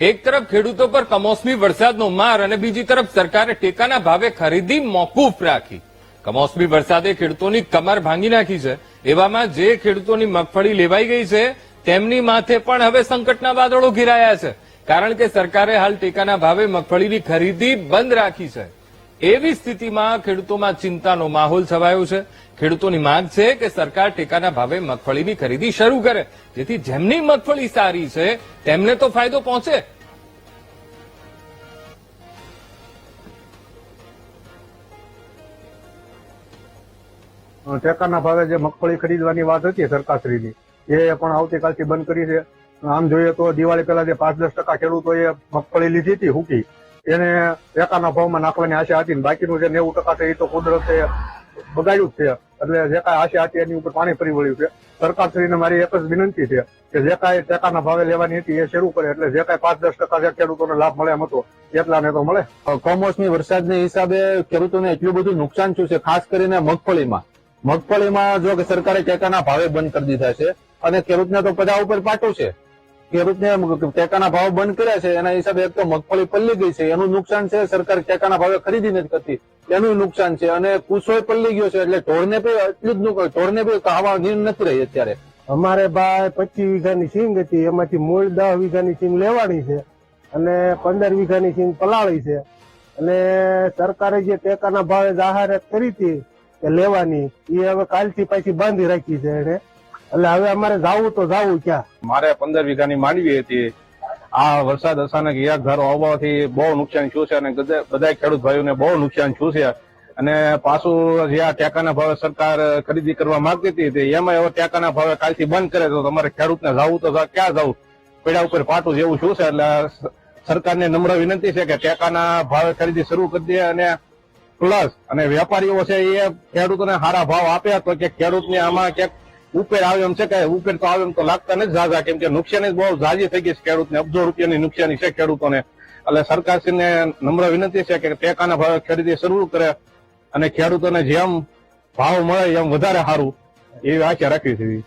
એક તરફ ખેડૂતો પર કમોસમી વરસાદનો માર અને બીજી તરફ સરકારે ટેકાના ભાવે ખરીદી મોકૂફ રાખી. કમોસમી વરસાદે ખેડૂતોની કમર ભાંગી નાખી છે. એવામાં જે ખેડૂતોની મગફળી લેવાઈ ગઈ છે, તેમની માથે પણ હવે સંકટના વાદળો ઘેરાયા છે. કારણ કે સરકારે હાલ ટેકાના ભાવે મગફળીની ખરીદી બંધ રાખી છે. એવી સ્થિતિમાં ખેડૂતોમાં ચિંતાનો માહોલ છવાયો છે. ખેડૂતોની માંગ છે કે સરકાર ટેકાના ભાવે મગફળીની ખરીદી શરૂ કરે. જેથી જેમની મગફળી સારી છે, તેમને તો ફાયદો પહોંચે. ટેકાના ભાવે જે મગફળી ખરીદવાની વાત હતી સરકારશ્રીની, એ પણ આવતીકાલથી બંધ કરી છે. આમ જોઈએ તો દિવાળી પહેલા જે પાંચ દસ ટકા ખેડૂતોએ મગફળી લીધી હતી હુકી એને ટેકાના ભાવમાં નાખવાની આશા હતી બાકીનું જે નેવું ટકા છે એ તો કુદરતે બગાડ્યું જ છે. એટલે જે કાંઈ આશા હતી એની ઉપર પાણી ફરી વળ્યું છે. સરકારશ્રીને મારી એક જ વિનંતી છે કે જે કાંઈ ટેકાના ભાવે લેવાની હતી એ શરૂ કરે. એટલે જે કાંઈ પાંચ દસ ટકા જે ખેડૂતોને લાભ મળે એમ હતો, એટલાને તો મળે. કમોસમી વરસાદને હિસાબે ખેડૂતોને એટલું બધું નુકસાન થયું છે? ખાસ કરીને મગફળીમાં. મગફળીમાં જો કે સરકારે ટેકાના ભાવે બંધ કરી દીધા છે અને ખેડૂતને તો બધા ઉપર પાટો છે. ખેડૂતને ટેકાના ભાવ બંધ કર્યા છે, એના હિસાબે એક તો મગફળી પલ્લી ગઈ છે, એનું નુકસાન છે, સરકાર ટેકાના ભાવે ખરીદી નથી કરતી. એનું નુકસાન છે અને કુસોય પલ્લી ગયો છે, એટલે ઢોરને પણ એટલું જ ઢોરને પણ નીર નથી રહી અત્યારે. અમારે ભાઈ પચીસ વીઘાની સિંગ હતી, એમાંથી મૂળ દસ વીઘાની સિંગ લેવાની છે અને પંદર વીઘાની સિંગ પલાળી છે. અને સરકારે જે ટેકાના ભાવે જાહેરાત કરી હતી કે લેવાની એ હવે કાલથી પાછી બાંધી રાખી છે એને. એટલે હવે અમારે જાવું તો જાવું ક્યાં? મારે પંદર વીઘાની માંડવી હતી. આ વરસાદ અચાનક એક ઘર આવવાથી બહુ નુકસાન થયું છે અને બધા ખેડૂત ભાઈઓને બહુ નુકસાન થયું છે. અને પાછું જે આ ટેકાના ભાવે સરકાર ખરીદી કરવા માંગતી હતી એમાં એવો ટેકાના ભાવે કાલથી બંધ કરે તો તમારે ખેડૂતને જવું તો ક્યાં જવું? પેડા ઉપર પાટું જેવું શું છે? એટલે સરકારને નમ્ર વિનંતી છે કે ટેકાના ભાવે ખરીદી શરૂ કરી દે અને પ્લસ અને વેપારીઓ છે એ ખેડૂતોને સારા ભાવ આપ્યા તો કે ખેડૂતને આમાં ક્યાંક ઉપેર આવે એમ છે કે ઉપેર તો આવે એમ તો લાગતા નથી ઝાઝા, કેમ કે નુકસાની બહુ ઝાઝી થઈ ગઈ છે ખેડૂતને. અબજો રૂપિયાની નુકસાની છે ખેડૂતોને. એટલે સરકારશ્રીને નમ્ર વિનંતી છે કે ટેકાના ભાવે ખરીદી શરૂ કરે અને ખેડૂતોને જેમ ભાવ મળે એમ વધારે સારું, એવી આશા રાખવી છે.